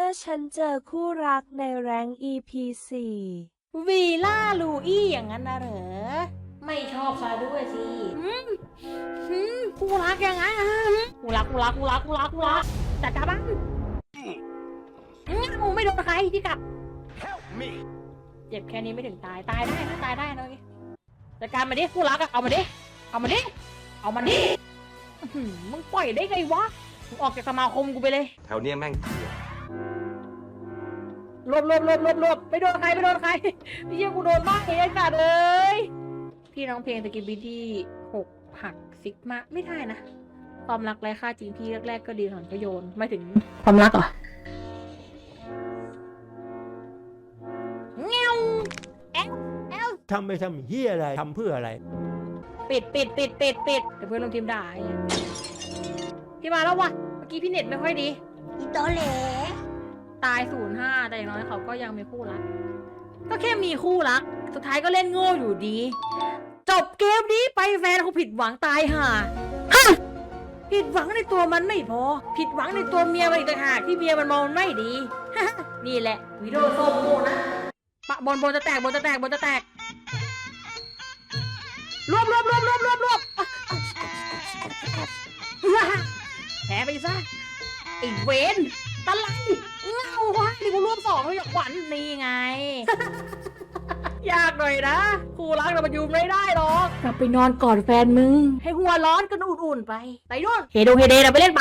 มื่อฉันเจอคู่รักในแรง EP 4วีล่าลูอี้อย่างนั้นนะเหรอไม่ชอบซะด้วยสิอืมอืมกูรักยังไงอะกูรักกูรักกูรักกูรักกูรักจัดการบ้างอืมกูไม่โดนใครที่กลับ เจ็บแค่นี้ไม่ถึงตาย ตายได้นะตายได้นะเว้ยจัดการมาดิกูรักอะเอามาดิ เอามาดิ เอามาดิอื้อหือมึงปล่อยได้ไงวะมึงออกจากสมาคมกูไปเลย แถวเนี้ยแม่งเถื่อน รวบรวบรวบรวบรวบไม่โดนใครไม่โดนใครพี่เชี่ยกูโดนมากเลยไอ้สัตว์เอ้ยพี่น้องเพลงตะกี้บีที่หกหักซิกมาไม่ได้นะ ความรักไร้ค่าจริงพี่แรกๆก็ดีหลังก็โยนไม่ถึงความรักเหรอเงี้ยวแอลแอลทำไปทำเฮียอะไรทำเพื่ออะไร ปิดปิดปิดปิดปิดเดี๋ยวเพื่อนลงทีมด่าไอ้เหี้ยพี่มาแล้ววะเมื่อกี้พี่เน็ตไม่ค่อยดีอีโตเหล ตายศูนย์ห้าแต่อย่างน้อยเขาก็ยังมีคู่รัก ก็แค่มีคู่รัก สุดท้ายก็เล่นโง่อยู่ดี จบเกมนี้ไปแฟนเขาผิดหวังตายห่าผิดหวังในตัวมันไม่พอ ผิดหวังในตัวเมียมันอีกต่างหากที่เมียมันมองมันไม่ดี นี่แหละวิดีโอโซโมนะปะบอลบอลจะแตกบอลจะแตกบอลจะแตกรวบรวบรวบรวบรวบรวบแพ้ไปซะไอ้เวน ยากหน่อยนะครูรักแต่มันอยู่ไม่ได้หรอก กลับไปนอนกอดแฟนมึง ให้หัวร้อนกันอุ่นๆไป ไปนู่นเฮโดเฮเดเราไปเล่นไป